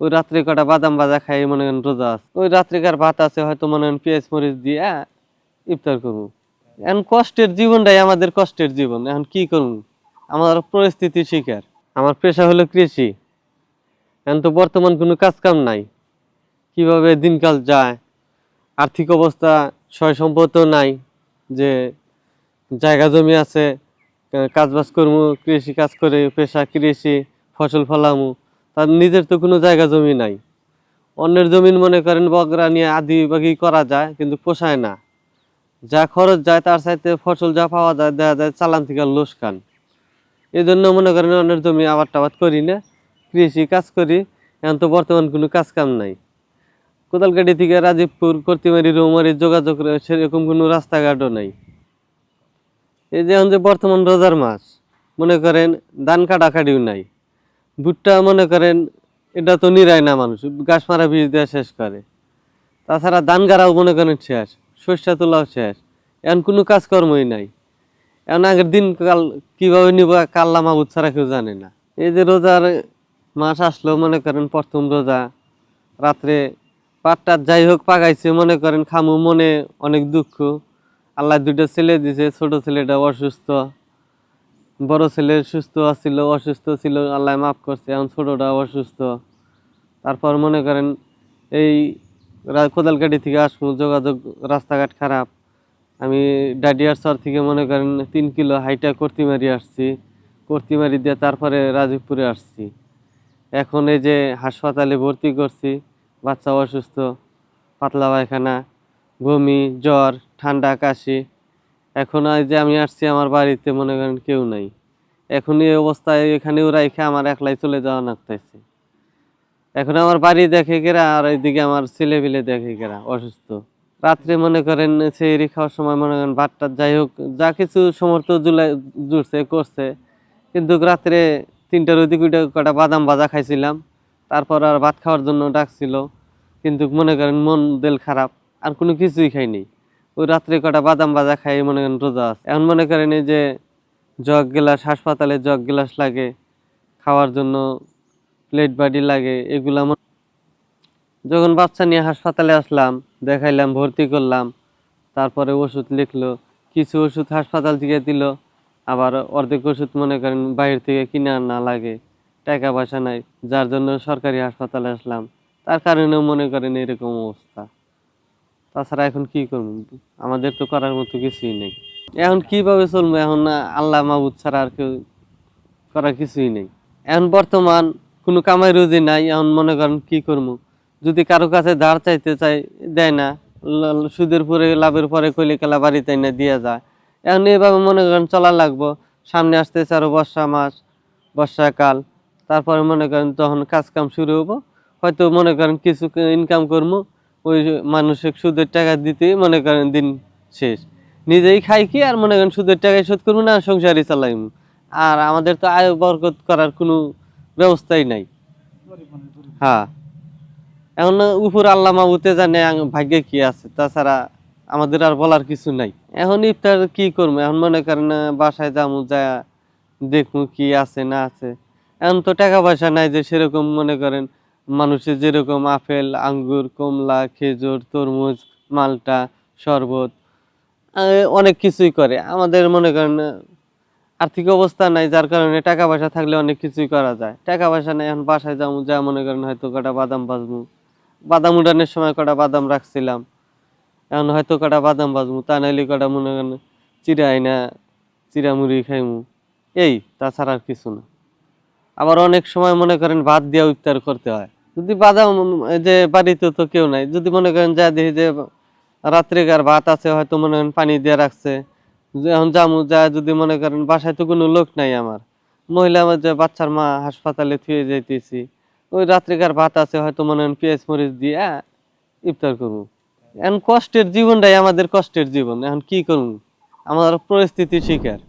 ওই রাত্রে কটা বাদাম বাজা খাই, মনে করেন রোজা আছে। ওই রাত্রিকার ভাত আছে, হয়তো মনে করেন পেঁয়াজ, মরিচ দিয়ে ইফতার করব। এখন কষ্টের জীবনটাই আমাদের কষ্টের জীবন। এখন কি করব? আমার পরিস্থিতি শিকার। আমার পেশা হলো কৃষি। এখন তো বর্তমান কোনো কাজকাম নাই। কীভাবে দিনকাল যায়? আর্থিক অবস্থা, সয় সম্পদও নাই। যে জায়গা জমি আছে কাজ বাজ করব, কৃষি কাজ করে, পেশা কৃষি, ফসল ফলামু। তার নিজের তো কোনো জায়গা, জমি নাই। অন্যের জমিন মনে করেন বগরা নিয়ে আদি বাগি করা যায়, কিন্তু পোষায় না। যা খরচ যায় তার সাথে ফসল যা পাওয়া যায় দেখা যায় চালান থেকে লোসকান এই জন্য মনে করেন অন্যের জমি আবাদ টাবাদ করি না, কৃষি কাজ করি, এখন তো বর্তমান কোনো কাজ কাম নাই। কোদালকাটি থেকে রাজীবপুর, কর্তিমারি, রৌমারি যোগাযোগ সেরকম কোনো রাস্তাঘাটও নাই। এই যে এখন যে বর্তমান রোজার মাস, মনে করেন ধান কাটাকাটিও নাই। ভুট্টা মনে করেন, এটা তো নিরায় না মানুষ গাছ মারা বীজ দেওয়া শেষ করে। তাছাড়া ধান গাড়াও মনে করেন শেষ, সর্ষা তোলাও শেষ, এখন কোনো কাজকর্মই নাই। এখন আগের দিন কাল কীভাবে নিব কাল্লা মাবুদ ছাড়া কেউ জানে না। এই যে রোজার মাস আসলো মনে করেন, প্রথম রোজা, রাত্রে পাটটা যাই হোক পাকাইছে মনে করেন, খামু মনে অনেক দুঃখ। আল্লাহ দুটো ছেলে দিছে, ছোট ছেলেটা অসুস্থ। বড় ছেলে সুস্থ ছিল অসুস্থ ছিল, আল্লাহ মাফ করছে, এখন ছোটটা অসুস্থ। তারপর মনে করেন এই কোদালকাটি থেকে আসব, যোগাযোগ রাস্তাঘাট খারাপ। আমি ডাডিয়ার চর থেকে মনে করেন তিন কিলো হাইটা কর্তিমারি আসছি কর্তি কর্তিমারি দিয়ে তারপরে রাজীবপুরে আসছি। এখন এই যে হাসপাতালে ভর্তি করছি, বাচ্চা অসুস্থ, পাতলা পায়খানা, বমি, জ্বর, ঠান্ডা, কাশি। এখন এই যে আমি আসছি আমার বাড়িতে, মনে করেন কেউ নাই। এখন এই অবস্থায় এখানেও রাইখে আমার একলাই চলে যাওয়া লাগতেছে এখন আমার বাড়ি দেখে গেরা আর এইদিকে আমার ছেলে পিলে দেখে গেরা, অসুস্থ। রাত্রে মনে করেন সেই খাওয়ার সময় মনে করেন ভাতটা যাই হোক, যা কিছু সমর্থ জুলাই, জুড়ছে, করছে। কিন্তু রাত্রে তিনটার ওইদিকে উঠে কটা বাদাম ভাজা খাইছিলাম। তারপর আর ভাত খাওয়ার জন্য ডাকছিল। কিন্তু মনে করেন মন দিল খারাপ, আর কোনো কিছুই খাইনি। ওই রাত্রে কটা বাদাম ভাজা খাই, মনে করেন রোজা আছে। এখন মনে করেন যে জগ গ্লাস, হাসপাতালে জগ গ্লাস লাগে, খাওয়ার জন্য প্লেট বাড়ি লাগে, এগুলো যখন বাচ্চা নিয়ে হাসপাতালে আসলাম, দেখাইলাম, ভর্তি করলাম, তারপরে ওষুধ লিখলো, কিছু ওষুধ হাসপাতাল থেকে দিল, আবার অর্ধেক ওষুধ মনে করেন বাইরে থেকে কিনে আনা লাগে, টাকা পয়সা নাই, যার জন্য সরকারি হাসপাতালে আসলাম। তার কারণেও মনে করেন এরকম অবস্থা। তাছাড়া এখন কি করব? আমাদের তো করার মতো কিছুই নেই। এখন কীভাবে চলবো? এখন আল্লাহ মাহবুদ ছাড়া আর কেউ করার কিছুই নেই। এখন বর্তমান কোনো কামাই রুজি নাই, এখন মনে করেন কি করব? যদি কারও কাছে ধার চাইতে চাই, দেয় না সুদের পরে, লাভের পরে কইলে কেলা বাড়িতে না দিয়ে যায়। এখন এইভাবে মনে করেন চলা লাগবো। সামনে আসতেছে আরও বর্ষা মাস বর্ষাকাল তারপরে মনে করেন তখন কাজ কাম শুরু হব। হয়তো মনে করেন কিছু ইনকাম করব। ওই মানুষের সুদের টাকা দিতে মনে করেন দিন শেষ। নিজেই খাই কি আর মনে করেন সুদের টাকায় শোধ করব না, সংসারই চালাইমু আর আমাদের তো আয় বরকত করার কোনো ব্যবস্থাই নাই। হ্যাঁ। এখন উপর আল্লাহ মাবুতে জানে ভাগ্যে কি আছে, তাছাড়া আমাদের আর বলার কিছু নাই। এখন ইফতার কি করব? এখন মনে করেন বাসায় যাব, যা দেখব কি আছে না আছে। এখন তো টাকা পয়সা নাই যে সেরকম মনে করেন মানুষের যেরকম আপেল, আঙ্গুর, কমলা, খেজুর, তরমুজ, মালটা, শরবত অনেক কিছুই করে। আমাদের মনে করেন আর্থিক অবস্থা নাই, যার কারণে টাকা পয়সা থাকলে অনেক কিছুই করা যায়। টাকা পয়সা নাই, এখন বাসায় যাব, যা মনে করেন হয়তো কটা বাদাম বাজবো বাদাম উঠানোর সময় কটা বাদাম রাখছিলাম। এখন হয়তো কটা বাদাম বাজবো তা নাইলে কটা মনে করেন চিরা আইনা চিরা মুড়ি খাইমু। এই, তাছাড়া আর কিছু না। আবার অনেক সময় মনে করেন ভাত দিয়ে ইফতার করতে হয়। যদি এই যে বাড়িতে তো কেউ নাই, যদি মনে করেন যা দেখি যে রাত্রেকার ভাত আছে, হয়তো মনে করেন পানি দিয়ে রাখছে এখন জামু যা যদি মনে করেন বাসায় তো কোনো লোক নাই আমার। মহিলা আমার যে বাচ্চার মা হাসপাতালে থুয়ে যাইতেছি, ওই রাত্রিকার ভাত আছে, হয়তো মনে করেন পেঁয়াজ মরিচ দিয়ে ইফতার করব। এখন কষ্টের জীবনটাই আমাদের কষ্টের জীবন, এখন কি করুন আমার পরিস্থিতি শিকার।